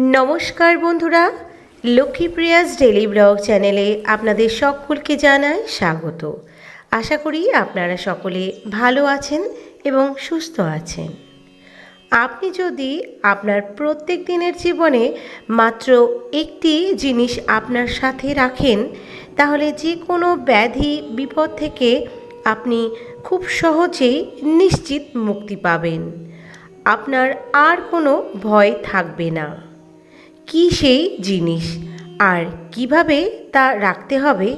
নমস্কার বন্ধুরা, লক্ষ্মীপ্রিয়াস daily blog চ্যানেলে আপনাদের সকলকে জানাই স্বাগত। আশা করি আপনারা সকলে ভালো আছেন এবং সুস্থ আছেন। আপনি যদি আপনার প্রত্যেক দিনের জীবনে মাত্র একটি জিনিস আপনার সাথে রাখেন, তাহলে যে কোনো ব্যাধি, বিপদ থেকে আপনি খুব সহজেই নিশ্চিত মুক্তি পাবেন। আপনার আর কোনো ভয় থাকবে না। কি সেই জিনিস? আর কীভাবে তা রাখতে হবে?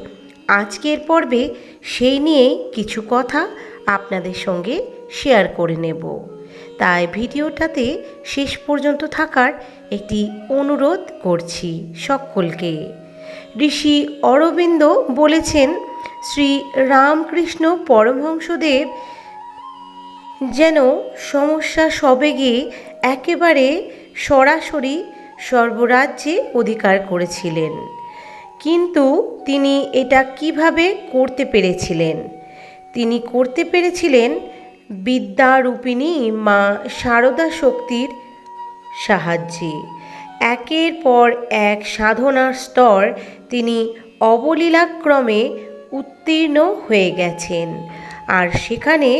আজকের পর্বে সেই নিয়ে কিছু কথা আপনাদের সঙ্গে শেয়ার করে নেব। তাই ভিডিওটাতে শেষ পর্যন্ত থাকার একটি অনুরোধ করছি সকলকে। ঋষি অরবিন্দ বলেছেন, শ্রী রামকৃষ্ণ পরমহংসদেব যেন সমস্যা সবেগে একেবারে সরাসরি সর্বরাজ্যে অধিকার করেছিলেন। কিন্তু তিনি এটা কীভাবে করতে পেরেছিলেন? তিনি করতে পেরেছিলেন বিদ্যারূপিণী মা শারদা শক্তির সাহায্যে। একের পর এক সাধনার স্তর তিনি অবলীলাক্রমে উত্তীর্ণ হয়ে গেছেন। আর সেখানে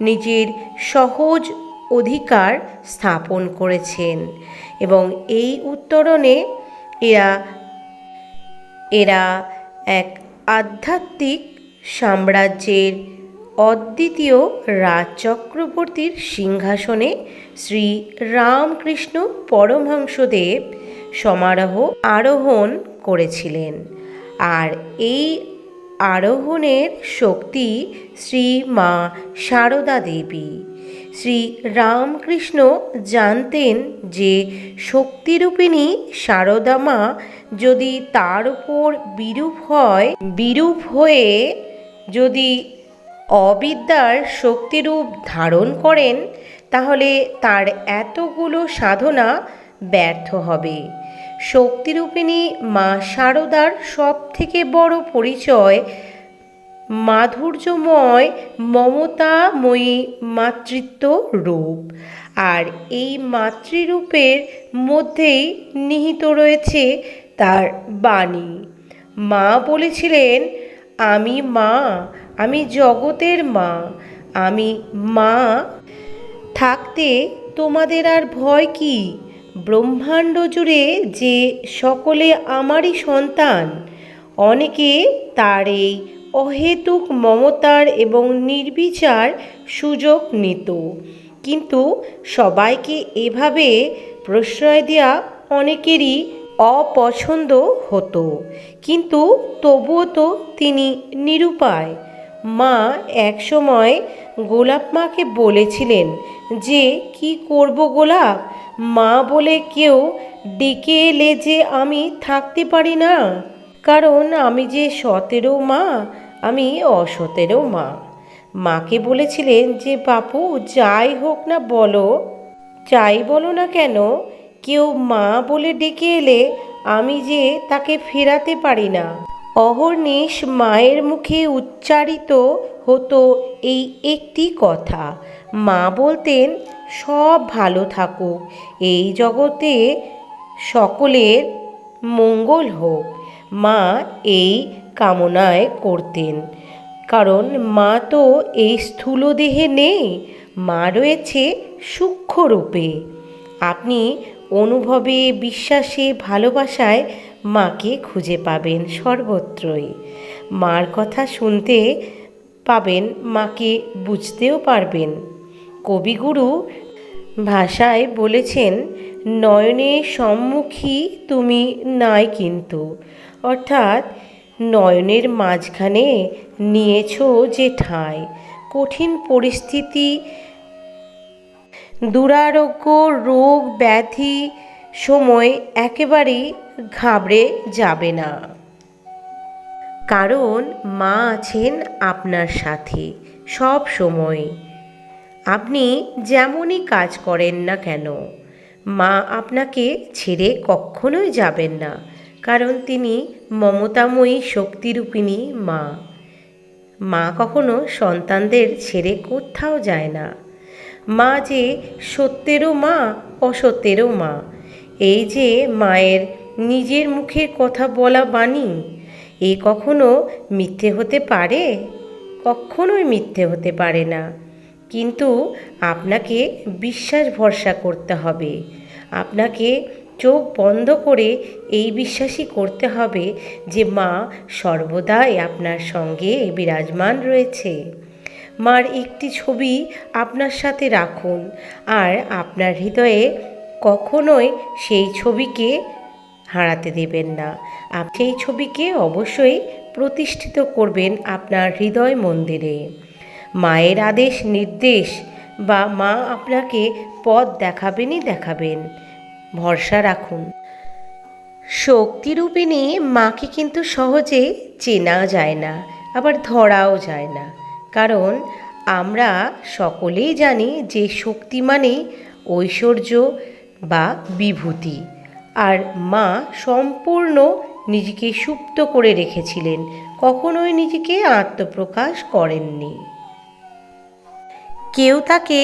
নিজের সহজ অধিকার স্থাপন করেছেন এবং এই উত্তরণে এরা এরা এক আধ্যাত্মিক সাম্রাজ্যের অদ্বিতীয় রাজ চক্রবর্তীর সিংহাসনে শ্রী রামকৃষ্ণ পরমহংসদেব সমারোহ আরোহণ করেছিলেন। আর এই আরোহণের শক্তি শ্রী মা সারদা দেবী। শ্রী রামকৃষ্ণ জানতেন যে শক্তিরূপিণী সারদা মা যদি তার উপর বিরূপ হয়, বিরূপ হয়ে যদি অবিদ্যার শক্তিরূপ ধারণ করেন, তাহলে তার এতগুলো সাধনা ব্যর্থ হবে। শক্তিরূপিণী মা সারদার সব থেকে বড় পরিচয় মাধুর্যময় মমতাময়ী মাতৃত্ব রূপ আর এই মাতৃরূপের মধ্যেই নিহিত রয়েছে তার বাণী। মা বলেছিলেন, আমি মা, আমি জগতের মা, আমি মা। থাকতে তোমাদের আর ভয় কি? ব্রহ্মাণ্ড জুড়ে যে সকলে আমারই সন্তান, অনেকে তার এই অহেতুক মমতার এবং নির্বিচার সুযোগ নিত। কিন্তু সবাইকে এভাবে প্রশ্রয় দেওয়া অনেকেরই অপছন্দ হতো। কিন্তু তবুও তো তিনি নিরুপায়। মা একসময় গোলাপ মাকে বলেছিলেন যে, কি করব গোলাপ? মা বলে কেউ ডেকে এলে যে আমি থাকতে পারি না। কারণ আমি যে সতেরো মা, আমি অসতেরো মা। মাকে বলেছিলেন যে, বাপু, যাই হোক না বলো, যাই বলো না কেন, কেউ মা বলে ডেকে এলে আমি যে তাকে ফেরাতে পারি না। অহর্নিশ মায়ের মুখে উচ্চারিত হতো এই একটি কথা। মা বলতেন, সব ভালো থাকুক, এই জগতে সকলের মঙ্গল হোক। মা এই কামনায় করতেন। কারণ মা তো এই স্থূল দেহে নেই, মা রয়েছে সূক্ষ্মরূপে। আপনি অনুভবে, বিশ্বাসে, ভালোবাসায় মাকে খুঁজে পাবেন সর্বত্রই। মার কথা শুনতে পাবেন, মাকে বুঝতেও পারবেন। কবিগুরু ভাষায় বলেছেন, নয়নে সম্মুখী তুমি নাই কিন্তু। অর্থাৎ নয়নের মাঝখানে নিয়েছ যে ঠাঁই। কঠিন পরিস্থিতি, দুরারোগ্য, রোগ, ব্যাধি, সময় একেবারেই ঘাবড়ে যাবে না। কারণ মা আছেন আপনার সাথে সব সময়। আপনি যেমনই কাজ করেন না কেন, মা আপনাকে ছেড়ে কখনোই যাবেন না। কারণ তিনি মমতাময়ী শক্তিরূপিণী মা। মা কখনো সন্তানদের ছেড়ে কোথাও যায় না। মা যে সত্যেরও মা, অসত্যেরও মা। এই যে মায়ের নিজের মুখের কথা বলা বাণী, এ কখনো মিথ্যে হতে পারে? কখনোই মিথ্যে হতে পারে না। কিন্তু আপনাকে বিশ্বাস ভরসা করতে হবে। আপনাকে চোখ বন্ধ করে এই বিশ্বাসই করতে হবে যে মা সর্বদাই আপনার সঙ্গে বিরাজমান রয়েছে। মার একটি ছবি আপনার সাথে রাখুন আর আপনার হৃদয়ে কখনোই সেই ছবিকে হারাতে দেবেন না। সেই ছবিকে অবশ্যই প্রতিষ্ঠিত করবেন আপনার হৃদয় মন্দিরে। মায়ের আদেশ, নির্দেশ বা মা আপনাকে পথ দেখাবেনই দেখাবেন। ভরসা রাখুন। শক্তিরূপিণী মাকে কিন্তু সহজে চেনা যায় না, আবার ধরাও যায় না। কারণ আমরা সকলেই জানি যে শক্তি মানে ঐশ্বর্য বা বিভূতি। আর মা সম্পূর্ণ নিজেকে সুপ্ত করে রেখেছিলেন, কখনোই নিজেকে আত্মপ্রকাশ করেননি। কেউ তাকে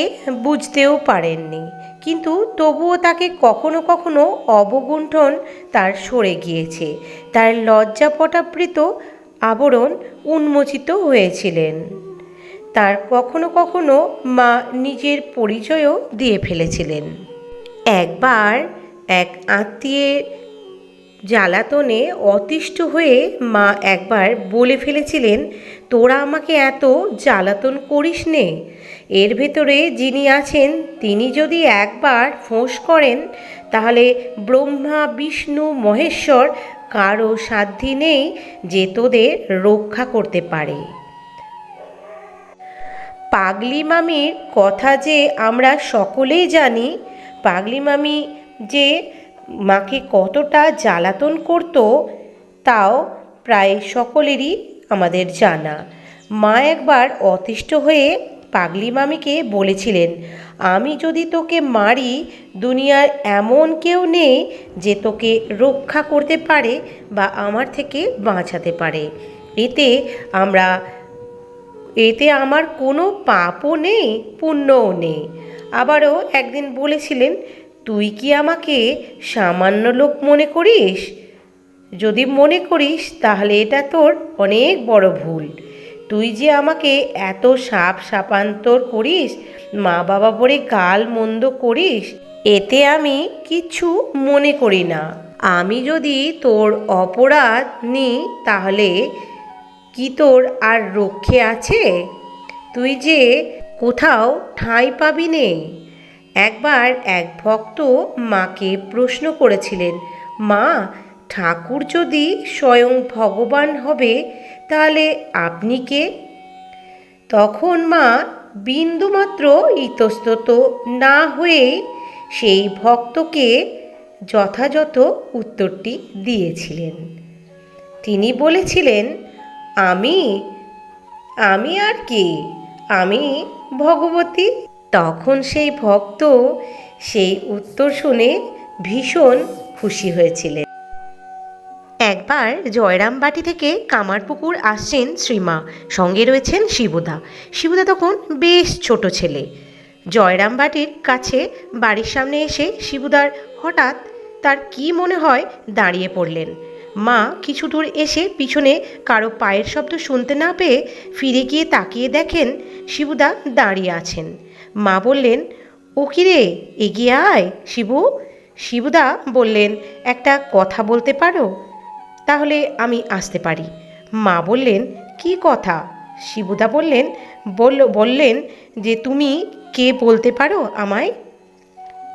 বুঝতেও পারেননি, কিন্তু তবুও তাকে কখনো কখনো অবগুণ্ঠন তার সরে গিয়েছে। তার লজ্জাপটাবৃত আবরণ উন্মোচিত হয়েছিলেন। তার কখনো কখনো মা নিজের পরিচয়ও দিয়ে ফেলেছিলেন। একবার এক আত্মীয়ের জ্বালাতনে অতিষ্ঠ হয়ে মা একবার বলে ফেলেছিলেন, তোরা আমাকে এত জ্বালাতন করিস নে এর ভেতরে যিনি আছেন, তিনি যদি একবার ফোঁস করেন, তাহলে ব্রহ্মা, বিষ্ণু, মহেশ্বর কারও সাধ্যি নেই যে তোদের রক্ষা করতে পারে। পাগলি মামির কথা যে আমরা সকলেই জানি, পাগলি মামি যে মাকে কতটা জ্বালাতন করত, তাও প্রায় সকলেরই আমাদের জানা। মা একবার অতিষ্ঠ হয়ে পাগলি মামিকে বলেছিলেন, আমি যদি তোকে মারি, দুনিয়ার এমন কেউ নেই যে তোকে রক্ষা করতে পারে বা আমার থেকে বাঁচাতে পারে। এতে আমরা, এতে আমার কোনো পাপও নেই, পুণ্যও নেই। আবারও একদিন বলেছিলেন, তুই কি আমাকে সামান্য লোক মনে করিস? যদি মনে করিস, তাহলে এটা তোর অনেক বড় ভুল। তুই যে আমাকে এত সাপ সাপান্তর করিস, মা বাবা বলে গাল মন্দ করিস, এতে আমি কিছু মনে করি না। আমি যদি তোর অপরাধ নিই, তাহলে কি তোর আর রক্ষে আছে? তুই যে কোথাও ঠাঁই পাবি নে। একবার এক ভক্ত মাকে প্রশ্ন করেছিলেন, মা, ঠাকুর যদি স্বয়ং ভগবান হবে তাহলে আপনি কে? তখন মা বিন্দুমাত্র ইতস্তত না হয়ে সেই ভক্তকে যথাযথ উত্তরটি দিয়েছিলেন। তিনি বলেছিলেন, আমি আমি আর কি? আমি ভগবতী? তখন সেই ভক্ত সেই উত্তর শুনে ভীষণ খুশি হয়েছিলেন। একবার জয়রামবাটি থেকে কামারপুকুর আসছেন শ্রীমা। সঙ্গে রয়েছেন শিবুদা। শিবুদা তখন বেশ ছোট ছেলে। জয়রামবাটির কাছে বাড়ির সামনে এসে শিবুদার হঠাৎ তার কি মনে হয় দাঁড়িয়ে পড়লেন। মা কিছু দূর এসে পিছনে কারও পায়ের শব্দ শুনতে না পেয়ে ফিরে গিয়ে তাকিয়ে দেখেন শিবুদা দাঁড়িয়ে আছেন। মা বললেন, ও কিরে এগিয়ে আয় শিবু। শিবুদা বললেন, একটা কথা বলতে পারো? তাহলে আমি আসতে পারি। মা বললেন, কি কথা? শিবুদা বললেন, বলল, বললেন যে তুমি কে বলতে পারো আমায়?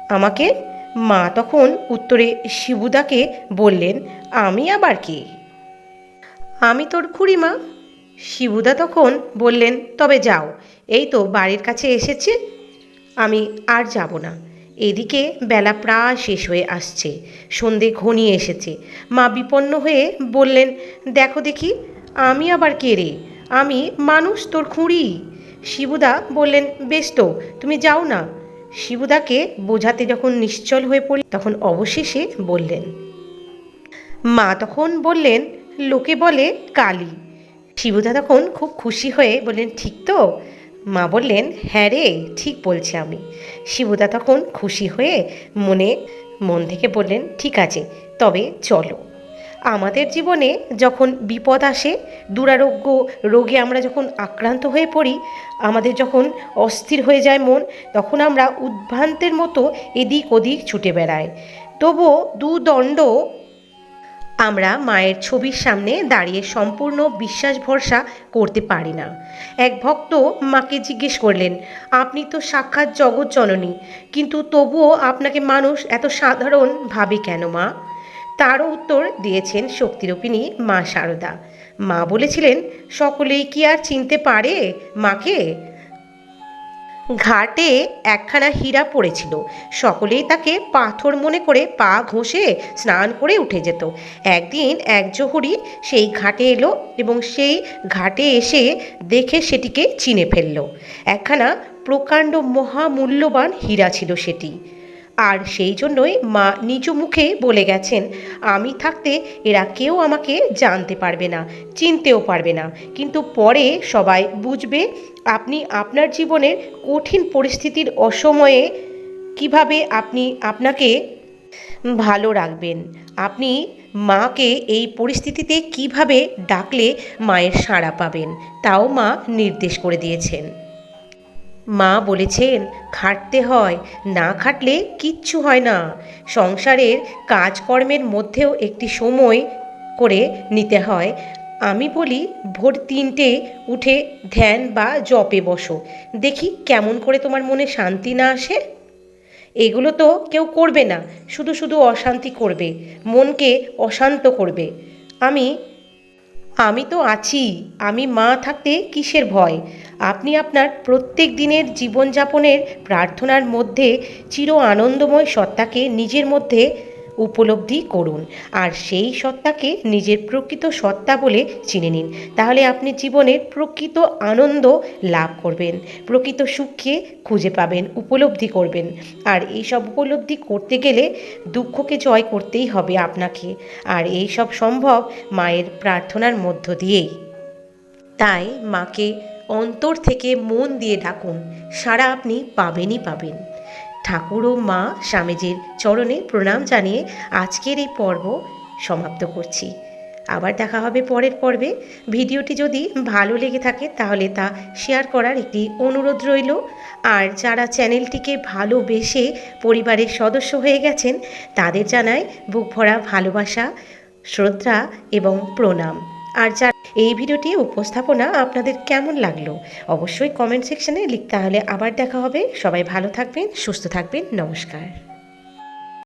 আমাকে? মা তখন উত্তরে শিবুদাকে বললেন, আমি আবার কে? আমি তোর খুড়িমা। শিবুদা তখন বললেন, তবে যাও, এই তো বাড়ির কাছে এসেছে, আমি আর যাব না। এদিকে বেলা প্রায় শেষ হয়ে আসছে। সন্ধে ঘনিয়ে এসেছে। মা বিপন্ন হয়ে বললেন, দেখো দেখি, আমি আবার কে রে? আমি মানুষ তোর খুঁড়ি? শিবুদা বললেন, বেশ তো, তুমি যাও না। শিবুদাকে বোঝাতে যখন নিশ্চল হয়ে পড়ল তখন অবশেষে বললেন, মা তখন বললেন, লোকে বলে কালী। শিবুদা তখন খুব খুশি হয়ে বললেন, ঠিক তো মা বললেন হ্যাঁ রে, ঠিক বলছি আমি। শিবুদা তখন খুশি হয়ে মনে, মন থেকে বললেন, ঠিক আছে, তবে চলো। আমাদের জীবনে যখন বিপদ আসে, দুরারোগ্য রোগে আমরা যখন আক্রান্ত হয়ে পড়ি, আমাদের যখন অস্থির হয়ে যায় মন, তখন আমরা উদ্ভ্রান্তের মতো এদিক ওদিক ছুটে বেড়াই। তবুও দুদণ্ড আমরা মায়ের ছবির সামনে দাঁড়িয়ে সম্পূর্ণ বিশ্বাস ভরসা করতে পারি না। এক ভক্ত মাকে জিজ্ঞেস করলেন, আপনি তো সাক্ষাৎ জগৎ জননী, কিন্তু তবুও আপনাকে মানুষ এত সাধারণ ভাবে কেন মা? তারও উত্তর দিয়েছেন শক্তিরূপিণী মা শারদা মা বলেছিলেন, সকলেই কি আর চিনতে পারে মাকে? ঘাটে একখানা হীরা পড়েছিল। সকলেই তাকে পাথর মনে করে পা ঘষে স্নান করে উঠে যেত। একদিন এক জহুরি সেই ঘাটে এলো এবং সেই ঘাটে এসে দেখে সেটিকে চিনে ফেলল। একখানা প্রকাণ্ড মহামূল্যবান হীরা ছিল সেটি। আর সেই জন্যই মা নিজ মুখে বলে গেছেন, আমি থাকতে এরা কেউ আমাকে জানতে পারবে না, চিনতেও পারবে না। কিন্তু পরে সবাই বুঝবে, আপনি আপনার জীবনের কঠিন পরিস্থিতির অসময়ে কীভাবে আপনি আপনাকে ভালো রাখবেন? আপনি মাকে এই পরিস্থিতিতে কীভাবে ডাকলে মায়ের সাড়া পাবেন? তাও মা নির্দেশ করে দিয়েছেন। মা বলেছেন, খাটতে হয়, না খাটলে কিচ্ছু হয় না। সংসারের কাজকর্মের মধ্যেও একটি সময় করে নিতে হয়। আমি বলি, ভোর তিনটে উঠে ধ্যান বা জপে বসো। দেখি কেমন করে তোমার মনে শান্তি না আসে। এগুলো তো কেউ করবে না, শুধু শুধু অশান্তি করবে, মনকে অশান্ত করবে। আমি আমি তো আছি, আমি মা থাকতে কিসের ভয়? আপনি আপনার প্রত্যেক দিনের জীবনযাপনের প্রার্থনার মধ্যে চির আনন্দময় সত্তাকে নিজের মধ্যে উপলব্ধি করুন। আর সেই সত্তাকে নিজের প্রকৃত সত্তা বলে চিনে নিন। তাহলে আপনি জীবনের প্রকৃত আনন্দ লাভ করবেন। প্রকৃত সুখকে খুঁজে পাবেন, উপলব্ধি করবেন। আর এই সব উপলব্ধি করতে গেলে দুঃখকে জয় করতেই হবে আপনাকে। আর এই সব সম্ভব মায়ের প্রার্থনার মধ্য দিয়েই। তাই মাকে অন্তর থেকে মন দিয়ে ডাকুন। সারা আপনি পাবেনই পাবেন। ঠাকুর ও মা স্বামীজির চরণে প্রণাম জানিয়ে আজকের এই পর্ব সমাপ্ত করছি। আবার দেখা হবে পরের পর্বে। ভিডিওটি যদি ভালো লেগে থাকে তাহলে তা শেয়ার করার একটি অনুরোধ রইল। আর যারা চ্যানেলটিকে ভালোবেসে পরিবারের সদস্য হয়ে গেছেন, তাদের জানায় বুক ভরা ভালোবাসা, শ্রদ্ধা এবং প্রণাম। আর যা এই ভিডিওটি উপস্থাপনা আপনাদের কেমন লাগল, অবশ্যই কমেন্ট সেকশনে লিখতে হলে আবার দেখা হবে। সবাই ভালো থাকবেন, সুস্থ থাকবেন, নমস্কার।